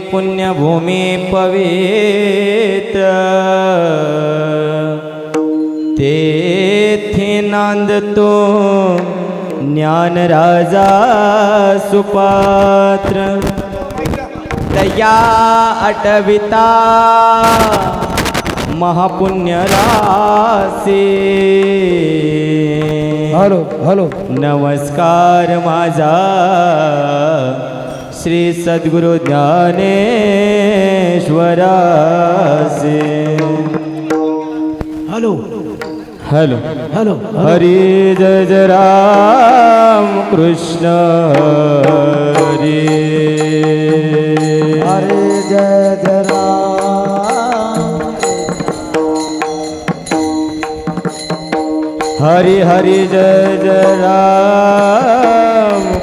पुण्यभूमी पवित्र। तेथे नांदतो ज्ञानराजा सुपात्र। दया अटविता महापुण्य रासे हॅलो हॅलो. नमस्कार माझा। श्री सद्गुरु ज्ञानेश्वरासे। हॅलो. हॅलो. हॅलो. हरी जय जय राम कृष्ण हरी। अरे जय जय राम। हरी हरी जय जय राम।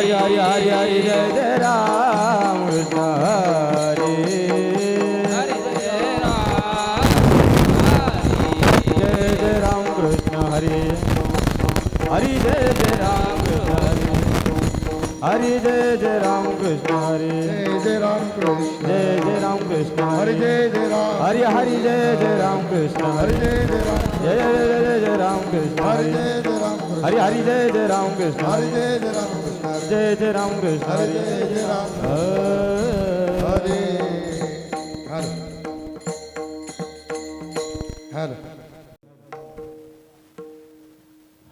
હરિ હરિ હરિ હરિ, જય જય રામ કૃષ્ણ હરે, જય જય રામ કૃષ્ણ, હરે. હરિ, જય જય રામ કૃષ્ણ, હરે. જય જય રામ કૃષ્ણ. જય જય રામ કૃષ્ણ હરે જય જય રામ હરે હરે જય જય રામ કૃષ્ણ હરે જય જય રામ જય જય જય જય રામ કૃષ્ણ હરે જય જય રામ હરે હરે જય જય રામ કૃષ્ણ હરે જય જય રામ કૃષ્ણ જય જય રામ કૃષ્ણ હરે જય જય રામ હરે હર હર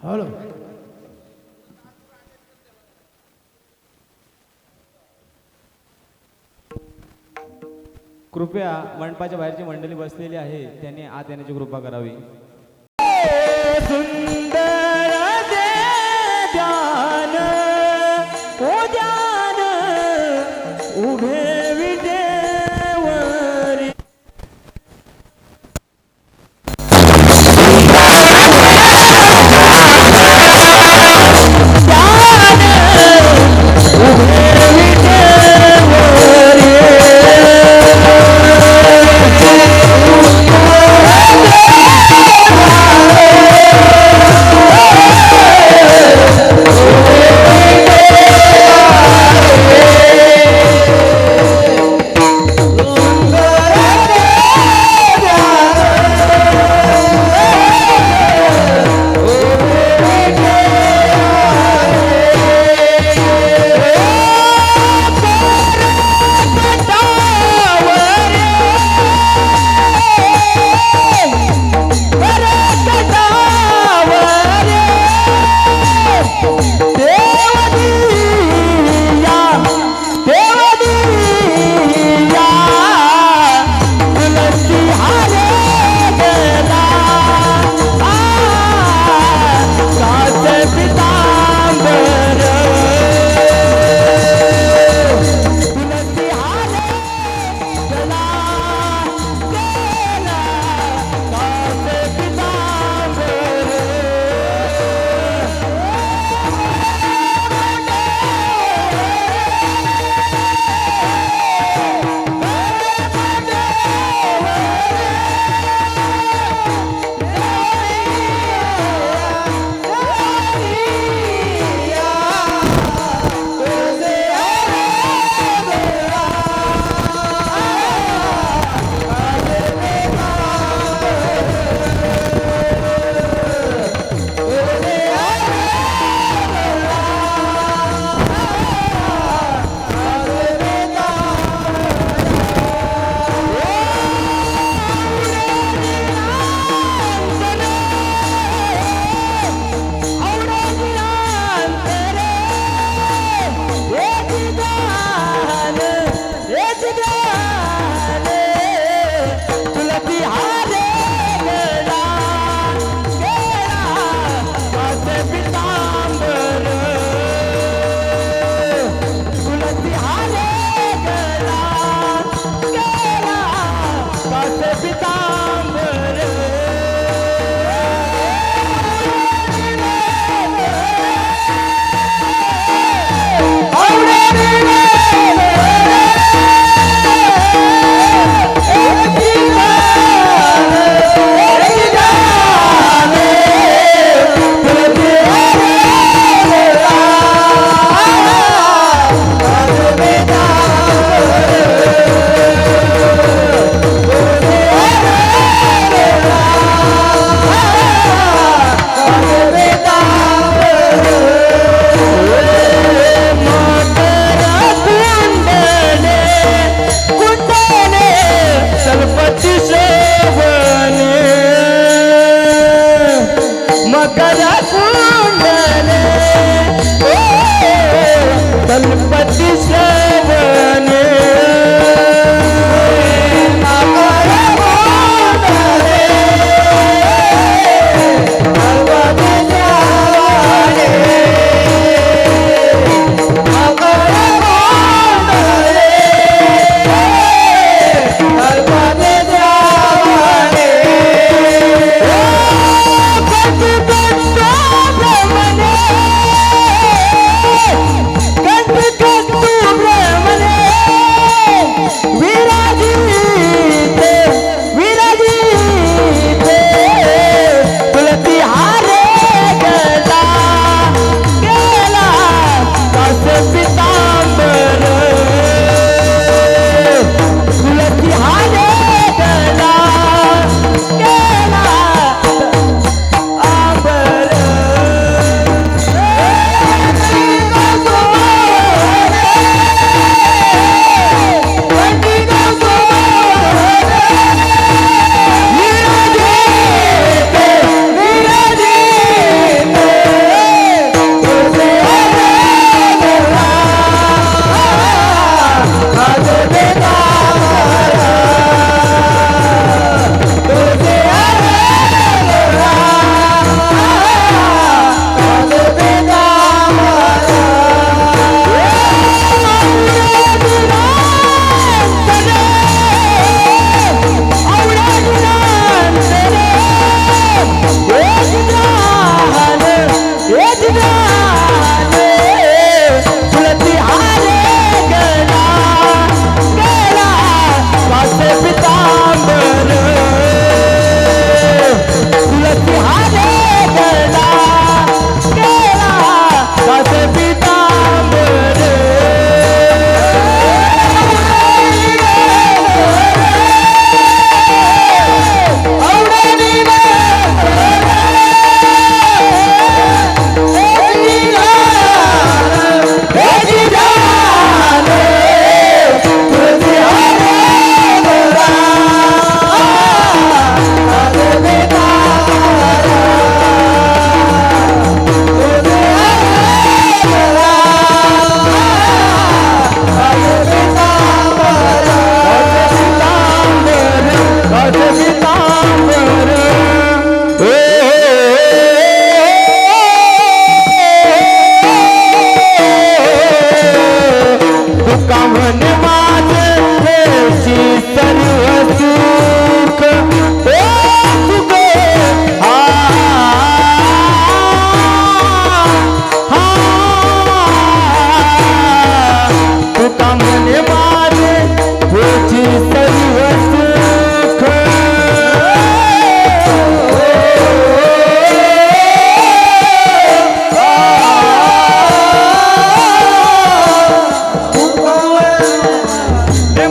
હલો कृपया मंडपाच्या बाहेरची मंडळी बसलेली आहे त्यांनी आत येण्याची कृपा करावी. सुंदर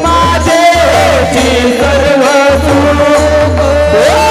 माझे सर्व तू